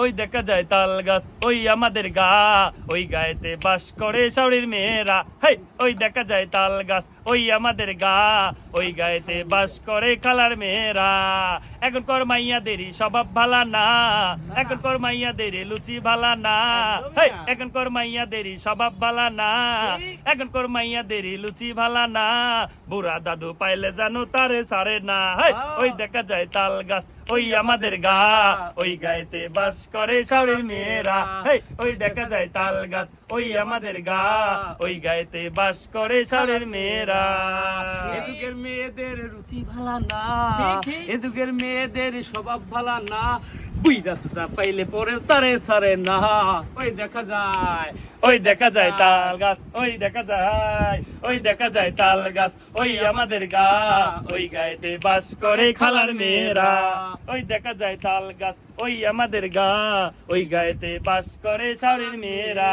ওই দেখা যায় তাল গাছ, ওই আমাদের গা। ওই গায়েতে বাস করে শাওরির মেয়েরা। হেই, ওই দেখা যায় তাল গাছ, ওই আমাদের গা। ওই গায়েতে বাস করে খালার মেয়েরা। এখন কর মাইয়াদেরই স্বভাব ভালা না। এখন কর মাইয়াদেরই লুচি ভালা না। হেই, এখন কর মাইয়াদেরই স্বভাব ভালা না। এখন কর মাইয়া মাইয়াদেরই লুচি ভালা না। বুড়া দাদু পাইলে জানো তারে সারে না। হেই, ওই দেখা যায় তাল গাছ ওই আমাদের গা ওই গায়েতে বাস করে শহরের মেয়েরা। হেই ওই দেখা যায় তাল গাছ। ওই আমাদের গা ওই গায়েতে বাস করে শাওরির মেয়েরা। এ যুগের মেয়েদের রুচি ভালা না। ঠিক, ঠিক। এ যুগের মেয়েদের স্বভাব ভালা না। বুইরা পাইলে পরে তারে সারে না। ওই দেখা যায়। ওই দেখা যায় তাল গাছ ওই দেখা যায়। ওই দেখা যায় তাল গাছ ওই আমাদের গা। ওই গায়েতে বাস করে খালার মেয়েরা। ওই দেখা যায় তাল গাছ ওই আমাদের গা। ওই গায়েতে বাস করে শাওরির মেয়েরা।